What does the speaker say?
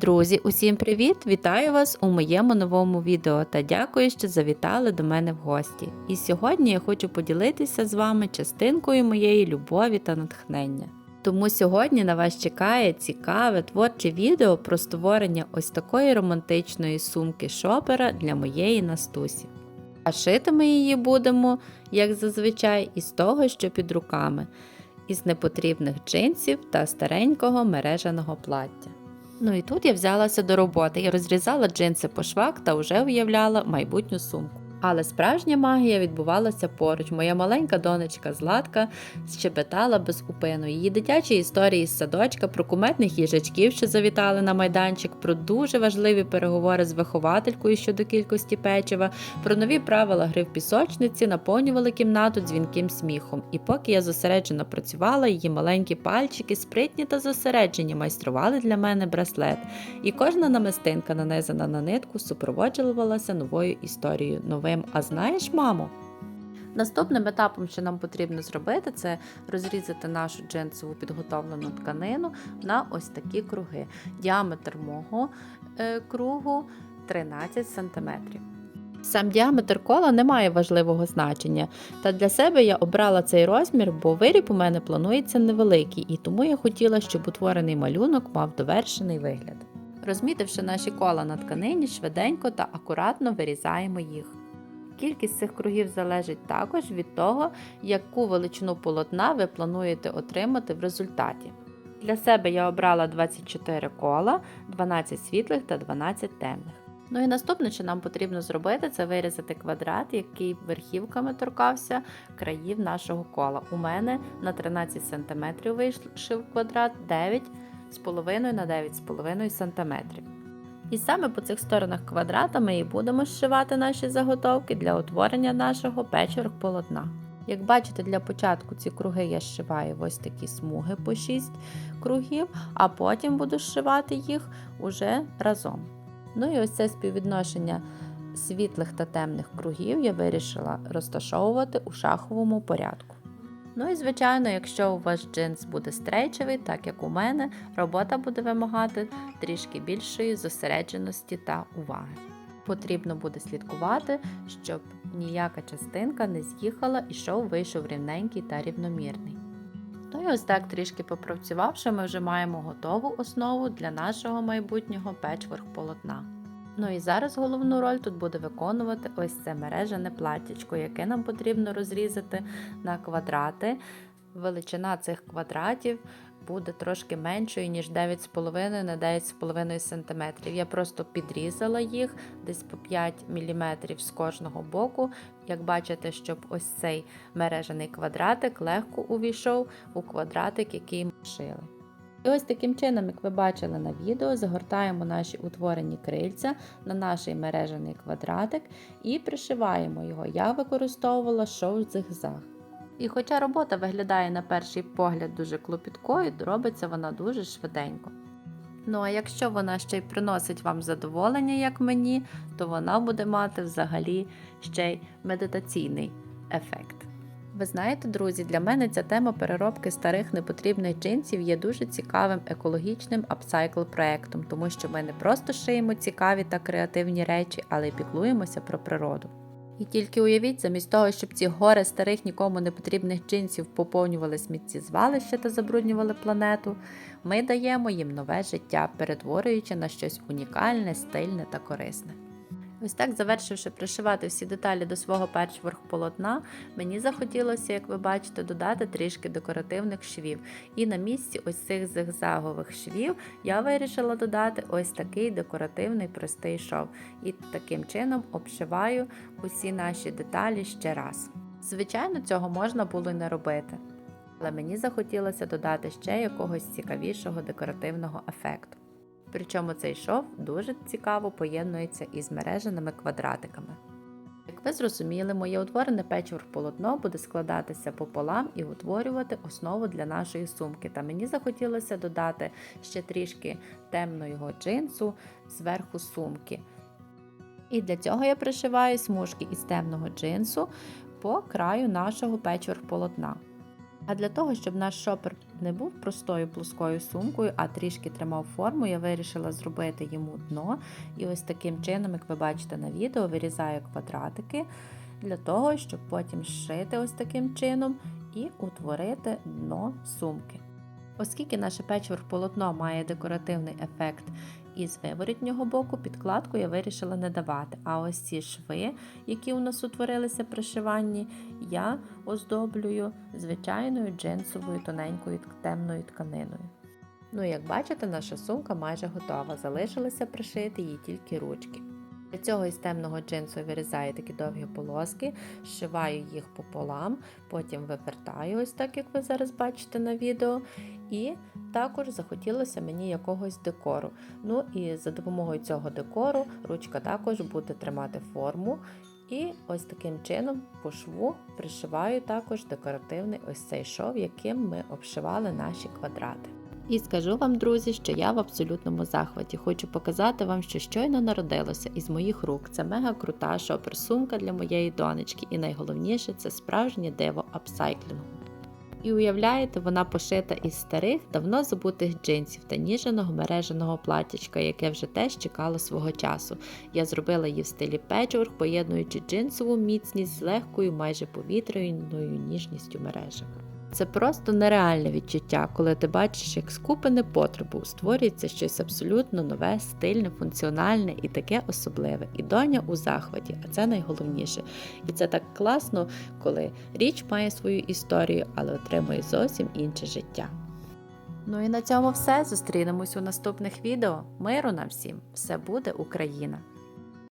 Друзі, усім привіт! Вітаю вас у моєму новому відео та дякую, що завітали до мене в гості. І сьогодні я хочу поділитися з вами частинкою моєї любові та натхнення. Тому сьогодні на вас чекає цікаве творче відео про створення ось такої романтичної сумки шопера для моєї Настусі. А шити ми її будемо, як зазвичай, із того, що під руками, із непотрібних джинсів та старенького мережаного плаття. Ну і тут я взялася до роботи Я розрізала джинси по швах та вже уявляла майбутню сумку. Але справжня магія відбувалася поруч. Моя маленька донечка Златка щебетала без упину. Її дитячі історії з садочка, про куметних їжачків, що завітали на майданчик, про дуже важливі переговори з вихователькою щодо кількості печива, про нові правила гри в пісочниці наповнювали кімнату дзвінким сміхом. І поки я зосереджено працювала, її маленькі пальчики, спритні та зосереджені, майстрували для мене браслет. І кожна намистинка, нанизана на нитку, супроводжувалася новою історією. Новим А знаєш, мамо? Наступним етапом, що нам потрібно зробити, це розрізати нашу джинсову підготовлену тканину на ось такі круги. Діаметр мого е, кругу 13 см. Сам діаметр кола не має важливого значення, та для себе я обрала цей розмір, бо виріб у мене планується невеликий, і тому я хотіла, щоб утворений малюнок мав довершений вигляд. Розмітивши наші кола на тканині, швиденько та акуратно вирізаємо їх. Кількість цих кругів залежить також від того, яку величину полотна ви плануєте отримати в результаті. Для себе я обрала 24 кола, 12 світлих та 12 темних. Ну і наступне, що нам потрібно зробити, це вирізати квадрат, який верхівками торкався країв нашого кола. У мене на 13 см вийшов квадрат 9,5 на 9,5 см. І саме по цих сторонах квадрата ми і будемо зшивати наші заготовки для утворення нашого печорок полотна. Як бачите, для початку ці круги я зшиваю ось такі смуги по 6 кругів, а потім буду зшивати їх уже разом. Ну і ось це співвідношення світлих та темних кругів я вирішила розташовувати у шаховому порядку. Ну і звичайно, якщо у вас джинс буде стрейчевий, так як у мене, робота буде вимагати трішки більшої зосередженості та уваги. Потрібно буде слідкувати, щоб ніяка частинка не з'їхала і шов вийшов рівненький та рівномірний. Ну і ось так трішки попрацювавши, ми вже маємо готову основу для нашого майбутнього печворк полотна. Ну і зараз головну роль тут буде виконувати ось це мережене платтячко, яке нам потрібно розрізати на квадрати. Величина цих квадратів буде трошки меншою, ніж 9,5 на 9,5 см. Я просто підрізала їх десь по 5 мм з кожного боку. Як бачите, щоб ось цей мережений квадратик легко увійшов у квадратик, який ми шили. І ось таким чином, як ви бачили на відео, загортаємо наші утворені крильця на наш мережений квадратик і пришиваємо його. Я використовувала шов зигзаг. І хоча робота виглядає на перший погляд дуже клопіткою, робиться вона дуже швиденько. Ну а якщо вона ще й приносить вам задоволення, як мені, то вона буде мати взагалі ще й медитаційний ефект. Ви знаєте, друзі, для мене ця тема переробки старих непотрібних джинсів є дуже цікавим екологічним апсайкл проектом, тому що ми не просто шиємо цікаві та креативні речі, але й піклуємося про природу. І тільки уявіть, замість того, щоб ці гори старих нікому не потрібних джинсів поповнювали сміттєзвалища та забруднювали планету, ми даємо їм нове життя, перетворюючи на щось унікальне, стильне та корисне. Ось так, завершивши пришивати всі деталі до свого печворк полотна, мені захотілося, як ви бачите, додати трішки декоративних швів. І на місці ось цих зигзагових швів я вирішила додати ось такий декоративний простий шов. І таким чином обшиваю усі наші деталі ще раз. Звичайно, цього можна було й не робити. Але мені захотілося додати ще якогось цікавішого декоративного ефекту. Причому цей шов дуже цікаво поєднується із мереженими квадратиками. Як ви зрозуміли, моє утворене печиво полотно буде складатися пополам і утворювати основу для нашої сумки. Та мені захотілося додати ще трішки темного джинсу зверху сумки. І для цього я пришиваю смужки із темного джинсу по краю нашого печворк полотна. А для того, щоб наш шопер не був простою плоскою сумкою, а трішки тримав форму, я вирішила зробити йому дно. І ось таким чином, як ви бачите на відео, вирізаю квадратики для того, щоб потім зшити ось таким чином і утворити дно сумки. Оскільки наше печиво полотно має декоративний ефект із виворітнього боку, підкладку я вирішила не давати. А ось ці шви, які у нас утворилися при шиванні, я оздоблюю звичайною джинсовою тоненькою темною тканиною. Ну, як бачите, наша сумка майже готова. Залишилося пришити їй тільки ручки. Для цього із темного джинсу вирізаю такі довгі полоски, зшиваю їх пополам, потім вивертаю, ось так, як ви зараз бачите на відео. І також захотілося мені якогось декору. Ну і за допомогою цього декору ручка також буде тримати форму. І ось таким чином по шву пришиваю також декоративний ось цей шов, яким ми обшивали наші квадрати. І скажу вам, друзі, що я в абсолютному захваті. Хочу показати вам, що щойно народилося із моїх рук. Це мега крута шопер-сумка для моєї донечки, і найголовніше це справжнє диво апсайклінгу. І уявляєте, вона пошита із старих, давно забутих джинсів та ніженого мереженого платячка, яке вже теж чекало свого часу. Я зробила її в стилі печворк, поєднуючи джинсову міцність з легкою, майже повітряною ніжністю мережева. Це просто нереальне відчуття, коли ти бачиш, як з купи непотребу створюється щось абсолютно нове, стильне, функціональне і таке особливе. І доня у захваті, а це найголовніше. І це так класно, коли річ має свою історію, але отримує зовсім інше життя. Ну і на цьому все. Зустрінемось у наступних відео. Миру нам всім! Все буде Україна!